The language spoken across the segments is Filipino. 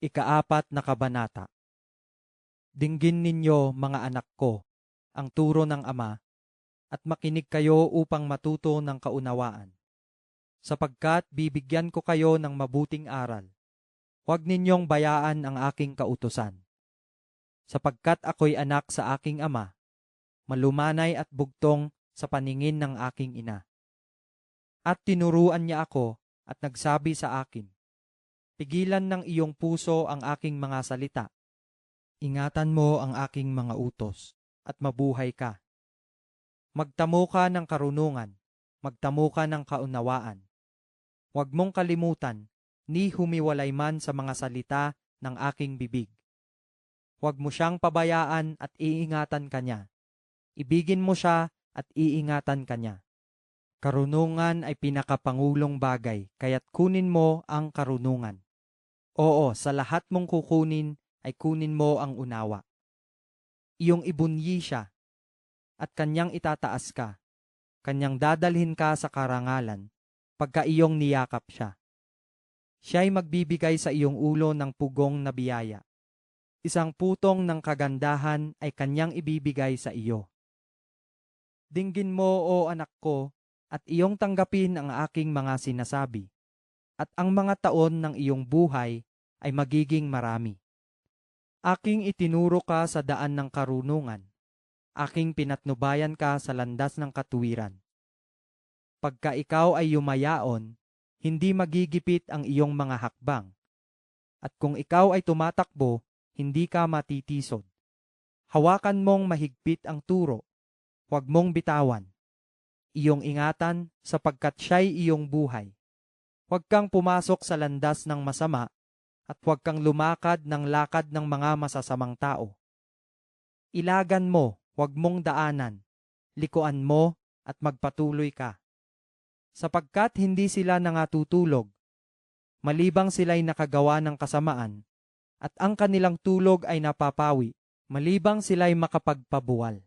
Ikaapat na kabanata. Dinggin ninyo, mga anak ko, ang turo ng Ama, at makinig kayo upang matuto ng kaunawaan. Sapagkat bibigyan ko kayo ng mabuting aral. Huwag ninyong bayaan ang aking kautusan. Sapagkat ako'y anak sa aking ama, malumanay at bugtong sa paningin ng aking ina. At tinuruan niya ako at nagsabi sa akin, Pigilan ng iyong puso ang aking mga salita. Ingatan mo ang aking mga utos, at mabuhay ka. Magtamo ka ng karunungan, magtamo ka ng kaunawaan. Huwag mong kalimutan, ni humiwalay man sa mga salita ng aking bibig. Huwag mo siyang pabayaan at iingatan ka niya. Ibigin mo siya at iingatan ka niya. Karunungan ay pinakapangulong bagay, kaya't kunin mo ang karunungan. Oo, sa lahat mong kukunin ay kunin mo ang unawa. Iyong ibunyi siya, at kanyang itataas ka. Kanyang dadalhin ka sa karangalan, pagka iyong niyakap siya. Siya'y magbibigay sa iyong ulo ng pugong na biyaya. Isang putong ng kagandahan ay kanyang ibibigay sa iyo. Dinggin mo, o anak ko, at iyong tanggapin ang aking mga sinasabi, at ang mga taon ng iyong buhay ay magiging marami. Aking itinuro ka sa daan ng karunungan, aking pinatnubayan ka sa landas ng katuwiran. Pagka ikaw ay yumayaon, hindi magigipit ang iyong mga hakbang. At kung ikaw ay tumatakbo, hindi ka matitisod. Hawakan mong mahigpit ang turo, huwag mong bitawan. Iyong ingatan sapagkat siya'y iyong buhay. Huwag kang pumasok sa landas ng masama at huwag kang lumakad ng lakad ng mga masasamang tao. Ilagan mo, huwag mong daanan, likuan mo at magpatuloy ka. Sapagkat hindi sila nangatutulog, malibang sila'y nakagawa ng kasamaan, at ang kanilang tulog ay napapawi, malibang sila'y makapagpabuwal.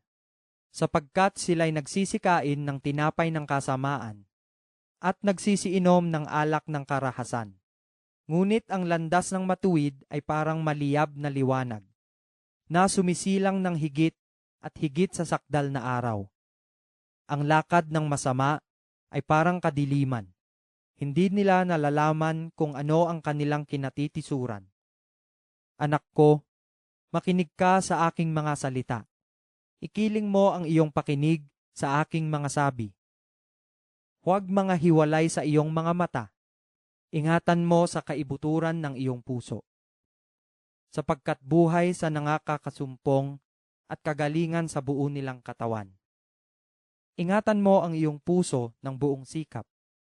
Sapagkat sila'y nagsisikain ng tinapay ng kasamaan, at nagsisiinom ng alak ng karahasan. Ngunit ang landas ng matuwid ay parang maliyab na liwanag, na sumisilang ng higit at higit sa sakdal na araw. Ang lakad ng masama ay parang kadiliman. Hindi nila nalalaman kung ano ang kanilang kinatitisuran. Anak ko, makinig ka sa aking mga salita. Ikiling mo ang iyong pakinig sa aking mga sabi. Huwag mga hiwalay sa iyong mga mata. Ingatan mo sa kaibuturan ng iyong puso. Sapagkat buhay sa nangakakasumpong at kagalingan sa buo nilang katawan. Ingatan mo ang iyong puso ng buong sikap,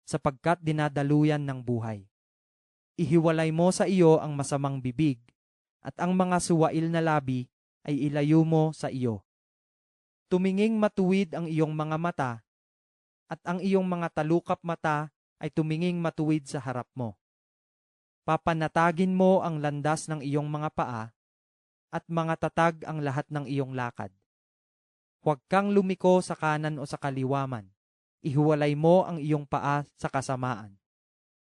sapagkat dinadaluyan ng buhay. Ihiwalay mo sa iyo ang masamang bibig, at ang mga suwail na labi ay ilayo mo sa iyo. Tuminging matuwid ang iyong mga mata, at ang iyong mga talukap mata ay tuminging matuwid sa harap mo. Papanatagin mo ang landas ng iyong mga paa, at mga tatag ang lahat ng iyong lakad. Huwag kang lumiko sa kanan o sa kaliwaman. Ihuwalay mo ang iyong paa sa kasamaan.